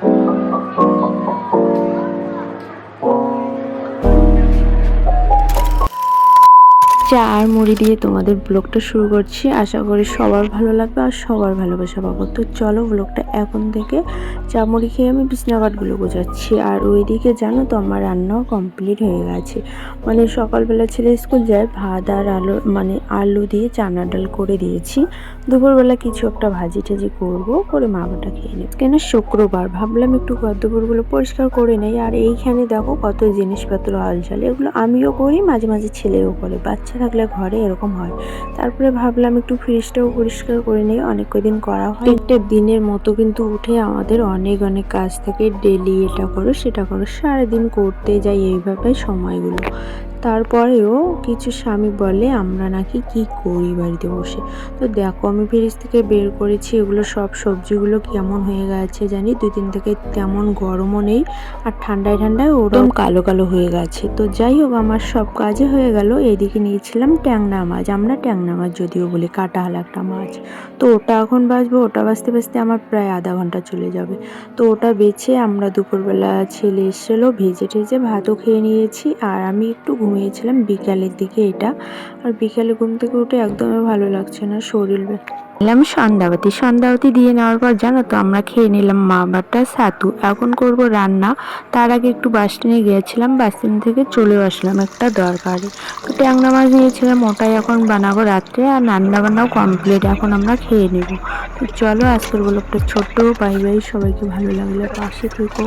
フフフフ。চা আর মুড়ি দিয়ে তোমাদের ব্লগটা শুরু করছি। আশা করি সবার ভালো লাগবে আর সবার ভালোবাসা পাবো তো চলো ব্লগটা এখন থেকে চা মুড়ি খেয়ে আমি বিছনাঘাটগুলো গোছাচ্ছি। আর ওইদিকে জানো তো আমার রান্নাও কমপ্লিট হয়ে গেছে। মানে সকালবেলা ছেলে স্কুল যায়, ভাত আর আলু মানে আলু দিয়ে চানা ডাল করে দিয়েছি। দুপুরবেলা কিছু একটা ভাজি টাজি করব, করে মা বাটা খেয়ে নেব কেন শুক্রবার, ভাবলাম একটু ঘর দুপুরগুলো পরিষ্কার করে নেই। আর এইখানে দেখো কত জিনিসপত্র হালচাল, এগুলো আমিও করি, মাঝে মাঝে ছেলেও করে, বাচ্চা থাকলে ঘরে এরকম হয়। তারপরে ভাবলাম একটু ফ্রিজটাও পরিষ্কার করে নিই, অনেক কদিন করা হয়। একটা দিনের মতো কিন্তু উঠে আমাদের অনেক অনেক কাজ থাকে। ডেলি এটা করো, সেটা করো, সারাদিন করতে যাই এইভাবে সময়গুলো। তারপরেও কিছু স্বামী বলে আমরা নাকি কি করি বাড়িতে বসে? তো দেখো আমি ফ্রিজ থেকে বের করেছি এগুলো সব সবজিগুলো কেমন হয়ে গেছে জানি? দুই দিন থেকে তেমন গরমও নেই আর ঠান্ডায় ঠান্ডায় ওরকম কালো কালো হয়ে গেছে। তো যাই হোক আমার সব কাজে হয়ে গেল। এদিকে নিয়েছিলাম ট্যাংরা মাছ আমরা ট্যাংরা মাছ যদিও বলি কাটাহাল একটা মাছ। তো ওটা এখন বাজবো ওটা বাজতে বাজতে আমার প্রায় আধা ঘণ্টা চলে যাবে। তো ওটা বেছে আমরা দুপুরবেলা ছেলে এসেছিল ভেজে টেজে ভাতও খেয়ে নিয়েছি আর আমি একটু ঘুমিয়েছিলাম বিকালের দিকে এটা। আর বিকালে ঘুম থেকে উঠে একদমই ভালো লাগছে না শরীর নিলাম সন্ধ্যাবাতি। সন্ধ্যাবাতি দিয়ে নেওয়ার পর জানো তো আমরা খেয়ে নিলাম মা বাটা ছাতু এখন করব রান্না। তার আগে একটু বাস স্ট্যান্ডে গিয়েছিলাম বাস স্ট্যান্ড থেকে চলেও আসলাম একটা দরকারে তো ট্যাংরা মাছ নিয়েছিলাম ওটাই এখন বানাবো রাত্রে আর রান্না বান্নাও কমপ্লিট এখন আমরা খেয়ে নেব। তো চলো আজকের ব্লগটা ছোট্ট, বাই বাই, সবাইকে ভালো লাগলে পাশে থেকো।